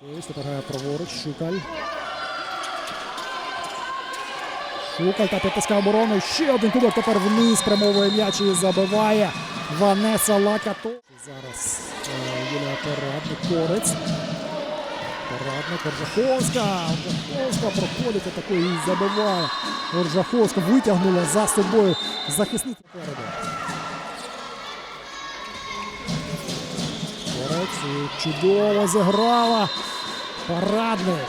тепер грає праворуч. Шукаль. Шукаль та підтискає оборону. Ще один кубок тепер вниз. Прямовує м'яч і забиває. Ванеса Лакато. Зараз е, Юлія Парадник. Корець. Парадник. Оржаховська. Оржаховська проходить атакує і забиває. Оржаховська витягнула за собою. Корець і чудово зіграла. Парадник.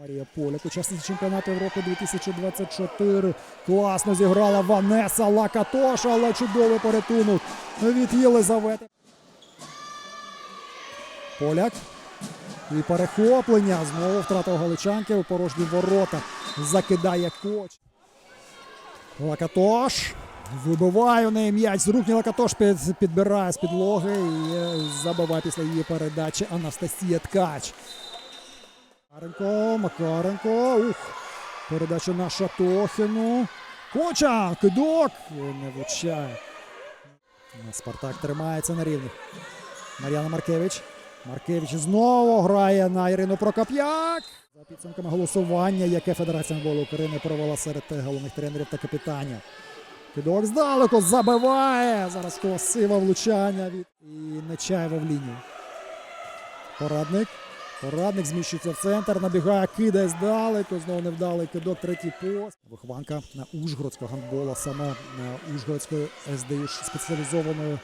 Марія Поляк, учасниця чемпіонату Європи 2024. Класно зіграла Ванеса Лакатош, але чудовий порятунок від Єлизавети. Поляк. І перехоплення. Знову втратив галичанки у порожні ворота. Закидає коч. Лакатош. Вибиває у неї м'яч. З рук Лакатош під, підбирає з підлоги і е, забиває після її передачі Анастасія Ткач. Макаренко, Макаренко. Ух. Передача на Шатохіну. Коча! Кидок! Не влучає. Спартак тримається на рівні. Мар'яна Маркевич. Маркевич знову грає на Ірину Прокоп'як. За підсумками голосування, яке Федерація футболу України провела серед головних тренерів та капітанів. Кидок здалеку забиває. Зараз красиве влучання від і Нечаєва в лінію. Порадник. Порадник зміщується в центр, набігає, кидає здалеку. Знову невдалий кидок, третій пост. Вихованка на Ужгородського гандбола, саме на Ужгородської СДЮ спеціалізованої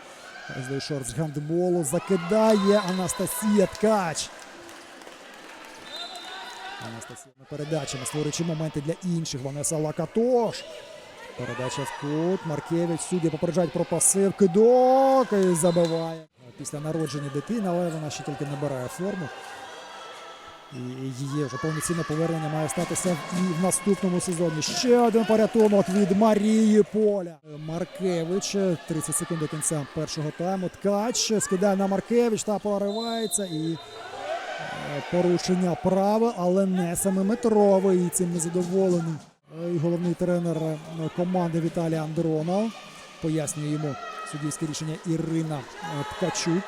СДЮ Шорт з гандболу. Закидає Анастасія Ткач. Анастасія на передачами, створюючи моменти для інших. Ванеса Лакатош. Передача в кут. Маркевич. Судді попереджають про пасив. Кидок і забиває. Після народження дитини, але вона ще тільки набирає форму. І її вже повноцінне повернення має статися і в наступному сезоні. Ще один порятунок від Марії Поля. Маркевич. 30 секунд до кінця першого тайму. Ткач скидає на Маркевич та поривається. І е, порушення правил, але не саме метровий. І цим незадоволений. Е, головний тренер е, команди Віталій Андронов пояснює йому суддівське рішення Ірина е, Ткачук.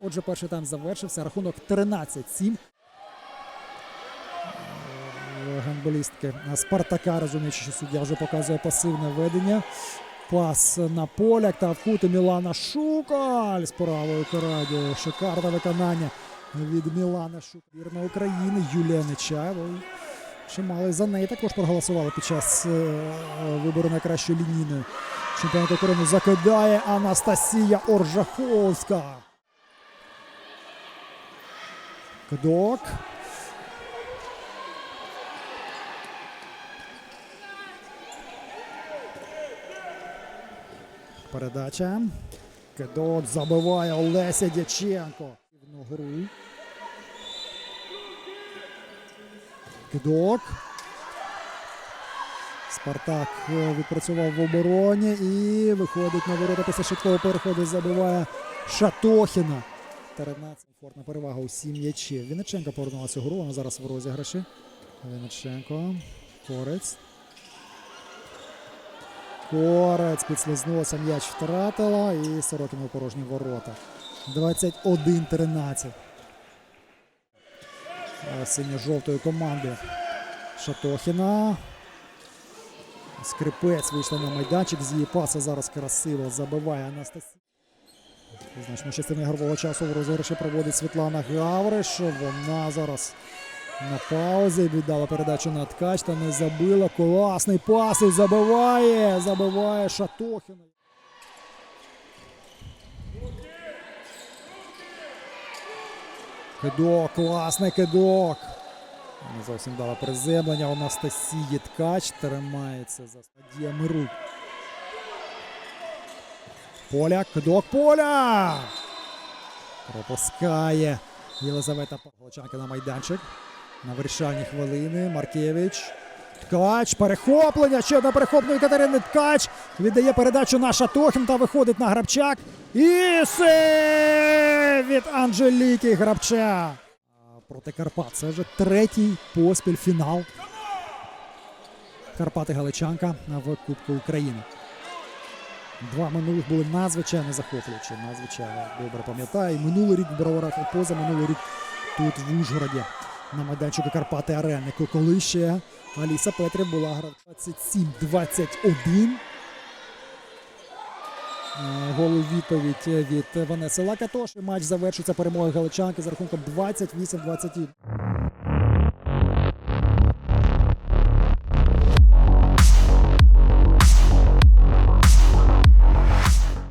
Отже, перший тайм завершився. Рахунок 13-7. Е, Гандболістки Спартака, розуміючи, що суддя вже показує пасивне ведення. Пас на поляк та в кути Мілана Шукаль з правою караді. Шикарне виконання від Мілана Шукаль. Вірна України Юлія Нечаєва. Чимало за неї також проголосували під час е, вибору найкращої лінійної. Чемпіонат України закидає Анастасія Оржаховська. Кидок. Передача. Кидок забиває Олеся Дяченко. Гру. Кидок. Спартак е, відпрацював в обороні і виходить на ворота після швидкого переходу. Забиває Шатохіна. 13. Комфортна перевага у сім м'ячів. Вінниченко повернула цю гру. Вона зараз в розіграші. Вінниченко. Корець. Корець підслизнулася, м'яч втратила і Сорокіна у порожні ворота. 21-13. Синьо-жовтої команди Шатохіна. Скрипець вийшла на майданчик. З її паса зараз красиво забиває Анастасія. Значно частина ігрового часу в розіграші проводить Світлана Гавриш. Вона зараз на паузі віддала передачу на ткач та не забила. Класний пас і забиває. Забиває Шатохіна. Кидок, класний кидок. Не зовсім дала приземлення. У нас Ткач тримається за стадіями рук. Поля, кидок поля. Пропускає Єлизавета Павлочанка на майданчик. На вирішальні хвилини. Маркевич. Ткач. Перехоплення. Ще одне перехоплення Катерини Ткач. Віддає передачу на Шатохін та виходить на Грабчак. І сейв від Анжеліки Грабча. Проти Карпат. Це вже третій поспіль фінал. Карпати Галичанка в Кубку України. Два минулих були надзвичайно захоплюючі. Надзвичайно добре пам'ятаю. Минулий рік в Броварах, поза минулий рік тут в Ужгороді на майданчику Карпати Арени. Коли ще Аліса Петрів була гра 27-21. Е, Гол відповідь від Ванеси Лакатош. Матч завершується перемогою галичанки за рахунком 28-21.